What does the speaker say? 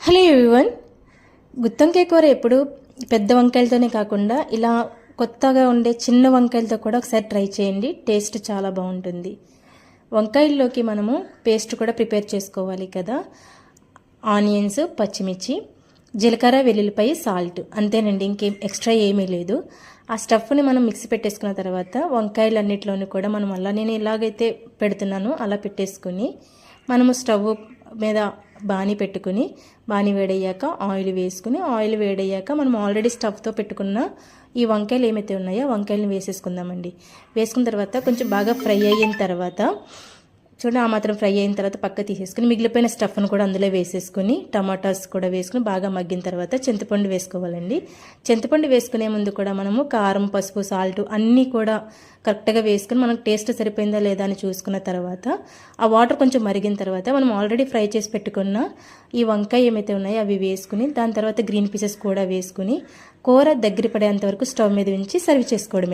Hello everyone. గుత్తంకాయ కూర ఎప్పుడు పెద్ద వంకాయలతోనే కాకుండా ఇలా కొత్తగా ఉండే చిన్న వంకాయలతో కూడా ఒకసారి ట్రై చేయండి. టేస్ట్ చాలా బాగుంటుంది. వంకాయల్లోకి మనము పేస్ట్ కూడా ప్రిపేర్ చేసుకోవాలి కదా. ఆనియన్స్ పచ్చిమిర్చి జీలకర్ర వెల్లుల్లిపాయ సాల్ట్. అంతేనండి ఇంకేం ఎక్స్ట్రా ఏమీ లేదు. ఆ స్టఫ్ని మనం మిక్సీ పెట్టేసుకున్న తర్వాత వంకాయలు అన్నిటిలోని కూడా మనం అలా నేను ఎలాగైతే పెడుతున్నానో. అలా పెట్టేసుకుని మనము స్టవ్ మీద బాణీ పెట్టుకుని బాణీ వేడయ్యాక ఆయిల్ వేసుకుని ఆయిల్ వేడయ్యాక మనం ఆల్రెడీ స్టవ్తో పెట్టుకున్న ఈ వంకాయలు ఏమైతే ఉన్నాయో వంకాయలను వేసేసుకుందామండి. వేసుకున్న తర్వాత కొంచెం బాగా ఫ్రై అయిన తర్వాత చూడండి ఆ మాత్రం ఫ్రై అయిన తర్వాత పక్క తీసేసుకుని మిగిలిపోయిన స్టఫ్ను కూడా అందులో వేసేసుకుని టమాటాస్ కూడా వేసుకుని బాగా మగ్గిన తర్వాత చింతపండు వేసుకోవాలండి. చింతపండు వేసుకునే ముందు కూడా మనము కారం పసుపు సాల్ట్ అన్నీ కూడా కరెక్ట్గా వేసుకుని మనకు టేస్ట్ సరిపోయిందా లేదా అని చూసుకున్న తర్వాత ఆ వాటర్ కొంచెం మరిగిన తర్వాత మనం ఆల్రెడీ ఫ్రై చేసి పెట్టుకున్న ఈ వంకాయ ఏమైతే ఉన్నాయో అవి వేసుకుని దాని తర్వాత గ్రీన్ పీసెస్ కూడా వేసుకుని కూర దగ్గర పడేంత వరకు స్టవ్ మీద ఉంచి సర్వ్ చేసుకోవడమే.